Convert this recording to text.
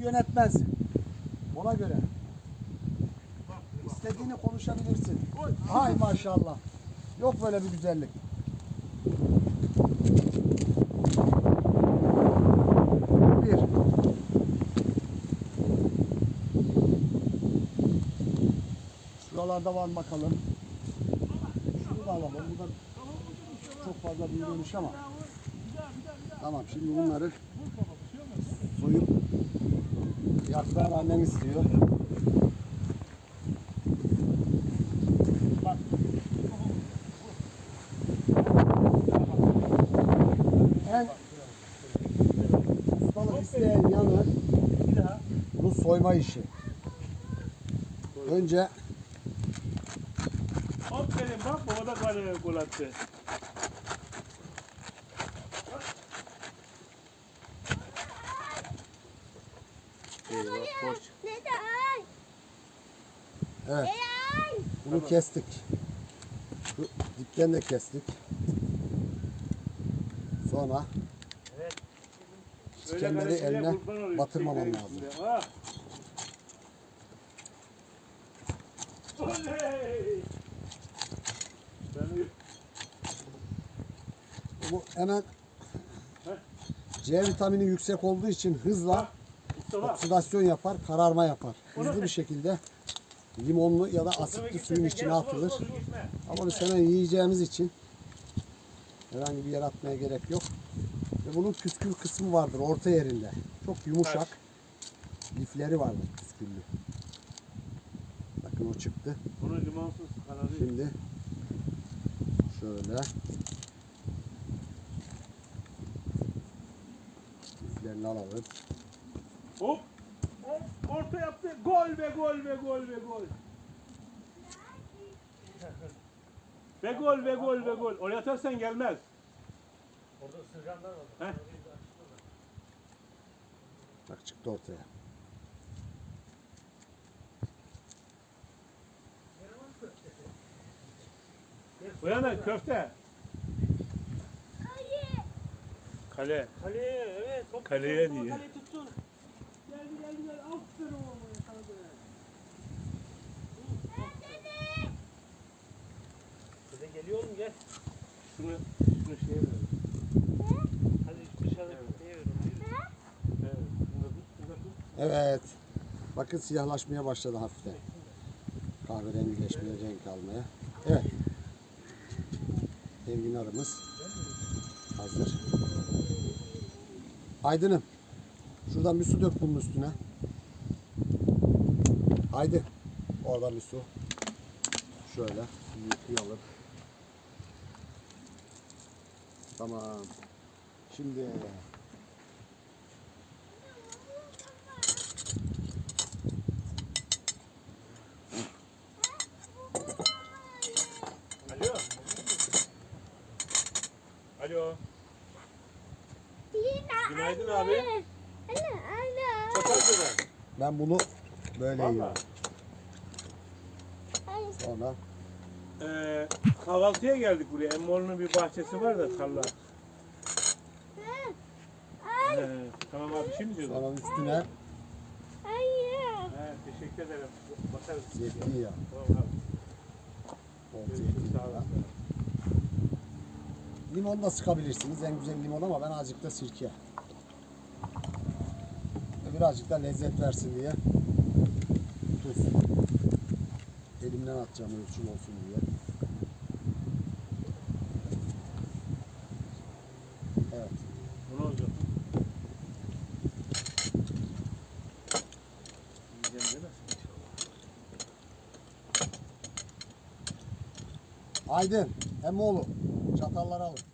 yönetmensin. Ona göre. İstediğini konuşabilirsin. Hay maşallah. Yok böyle bir güzellik. Bir. Şuralarda var bakalım. Şunu da alalım. Bu da çok fazla büyümüş ama. Tamam şimdi bunları soyup yaktan annem istiyor. En ustalık isteyen yanı bu soyma işi. Önce Aferin bak baba da kaleye gol attı. Eyvah koş. Neden? evet Neden? bunu kestik. Şu dipten de kestik. Sonra Öyle Dikenleri eline tekrar lazım. Ha. Bu hemen C vitamini yüksek olduğu için hızla. Oksidasyon yapar, kararma yapar. Hızlı bir şekilde limonlu ya da asitli suyun içine atılır. Ama biz hemen yiyeceğimiz için herhangi bir yer atmaya gerek yok. Ve bunun püskül kısmı vardır orta yerinde. Çok yumuşak. Lifleri vardır püsküllü. Bakın o çıktı. Bunu limonsuz kanadı. Şimdi şöyle liflerini alalım. Hop. Hop. Orta yaptı. Gol ve gol ve gol ve gol. ve gol ve gol ve gol. Oraya atarsan gelmez. Orada ısırganlar var. Heh. Bak çıktı ortaya. Uyanın köfte. Hayır. Kale. Kaleye evet. Top Kaleye tuttun, diyor. Kaleyi Şunu, şunu şeye ver. Hadi dışarı yürü. Evet. Şunu da tut. Şunu da tut. Evet. Bakın siyahlaşmaya başladı hafiften. Kahverengileşmeye, renk almaya. Evet. Enginarımız hazır. Aydın'ım. Şuradan bir su dök bunun üstüne. Haydi. Oradan bir su. Şöyle yıkayalım. Tamam. Şimdi Alo. Alo. Günaydın abi. Anne anne. Çatalca'dan. ben bunu böyle yiyorum. Sonra Ee, kahvaltıya geldik buraya. Emmoğlu'nun bir bahçesi var da tarla. Ee, tamam abi şimdi diyorsun. sonra üstüne Hayır. He, teşekkür ederim. Bakarız. zeytinyağı. Tamam abi. Bol Görüşürüz. Sağ zeytinyağı. olun. Limon da sıkabilirsiniz. En güzel limon ama ben azıcık da sirke. Birazcık da lezzet versin diye Elimden atacağım ölçüm olsun diye. Evet. Bu ne olacak? Aydın, Emoğlu, çatalları alın.